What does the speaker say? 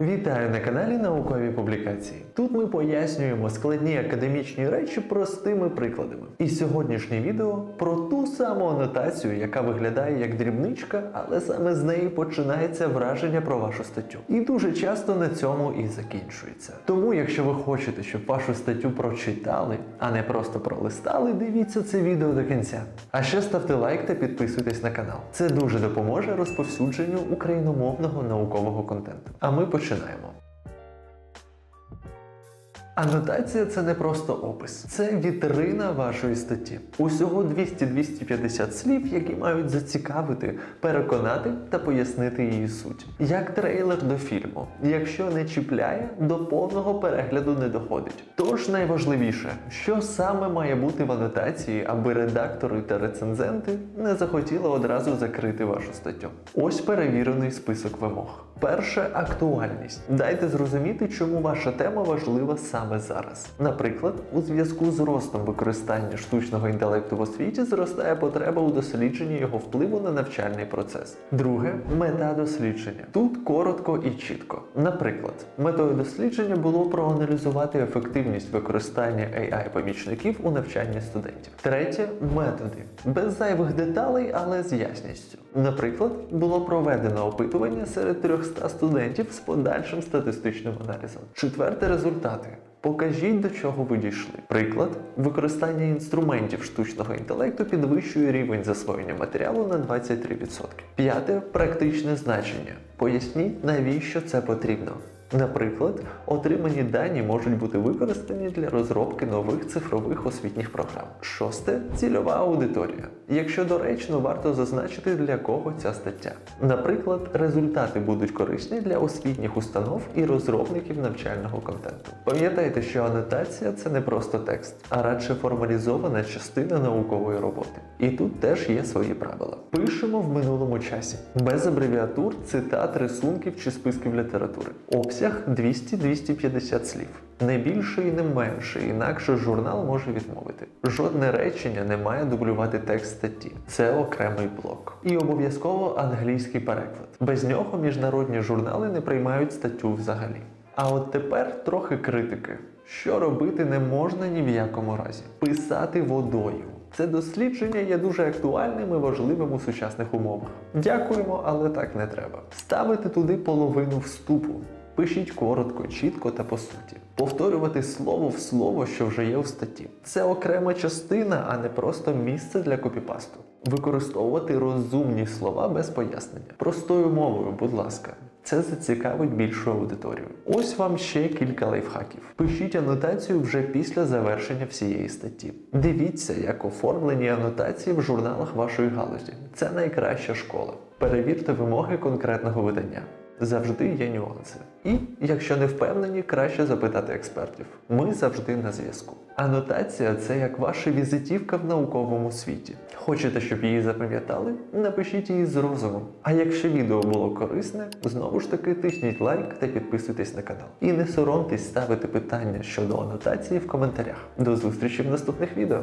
Вітаю на каналі Наукові Публікації. Тут ми пояснюємо складні академічні речі простими прикладами. І сьогоднішнє відео про ту саму анотацію, яка виглядає як дрібничка, але саме з неї починається враження про вашу статтю. І дуже часто на цьому і закінчується. Тому, якщо ви хочете, щоб вашу статтю прочитали, а не просто пролистали, дивіться це відео до кінця. А ще ставте лайк та підписуйтесь на канал. Це дуже допоможе розповсюдженню україномовного наукового контенту. А ми починаємо. починаємо. Анотація це не просто опис, це вітрина вашої статті. Усього 200-250 слів, які мають зацікавити, переконати та пояснити її суть. Як трейлер до фільму. Якщо не чіпляє, до повного перегляду не доходить. Тож найважливіше, що саме має бути в анотації, аби редактори та рецензенти не захотіли одразу закрити вашу статтю. Ось перевірений список вимог. Перше актуальність. Дайте зрозуміти, чому ваша тема важлива саме зараз. Наприклад, у зв'язку з ростом використання штучного інтелекту в освіті зростає потреба у дослідженні його впливу на навчальний процес. Друге мета дослідження. Тут коротко і чітко. Наприклад, метою дослідження було проаналізувати ефективність використання AI-помічників у навчанні студентів. Третє методи. Без зайвих деталей, але з ясністю. Наприклад, було проведено опитування серед 300 студентів з подальшим статистичним аналізом. Четверте результати. Покажіть, до чого ви дійшли. Приклад, використання інструментів штучного інтелекту підвищує рівень засвоєння матеріалу на 23%. П'яте практичне значення. Поясніть, навіщо це потрібно. Наприклад, отримані дані можуть бути використані для розробки нових цифрових освітніх програм. Шосте цільова аудиторія. Якщо доречно, варто зазначити для кого ця стаття. Наприклад, результати будуть корисні для освітніх установ і розробників навчального контенту. Пам'ятайте, що анотація це не просто текст, а радше формалізована частина наукової роботи. І тут теж є свої правила. Пишемо в минулому часі, без абревіатур, цитат, рисунків чи списків літератури. Обсяг 200-250 слів. Не більше і не менше, інакше журнал може відмовити. Жодне речення не має дублювати текст статті. Це окремий блок. І обов'язково англійський переклад. Без нього міжнародні журнали не приймають статтю взагалі. А от тепер трохи критики. Що робити не можна ні в якому разі. Писати водою. Це дослідження є дуже актуальним і важливим у сучасних умовах. Дякуємо, але так не треба. Ставити туди половину вступу. Пишіть коротко, чітко та по суті. Повторювати слово в слово, що вже є у статті. Це окрема частина, а не просто місце для копіпасту. Використовувати розумні слова без пояснення. Простою мовою, будь ласка. Це зацікавить більшу аудиторію. Ось вам ще кілька лайфхаків. Пишіть анотацію вже після завершення всієї статті. Дивіться, як оформлені анотації в журналах вашої галузі. Це найкраща школа. Перевірте вимоги конкретного видання. Завжди є нюанси. І, якщо не впевнені, краще запитати експертів. Ми завжди на зв'язку. Анотація це як ваша візитівка в науковому світі. Хочете, щоб її запам'ятали? Напишіть її з розумом. А якщо відео було корисне, знову ж таки тисніть лайк та підписуйтесь на канал. І не соромтесь ставити питання щодо анотації в коментарях. До зустрічі в наступних відео.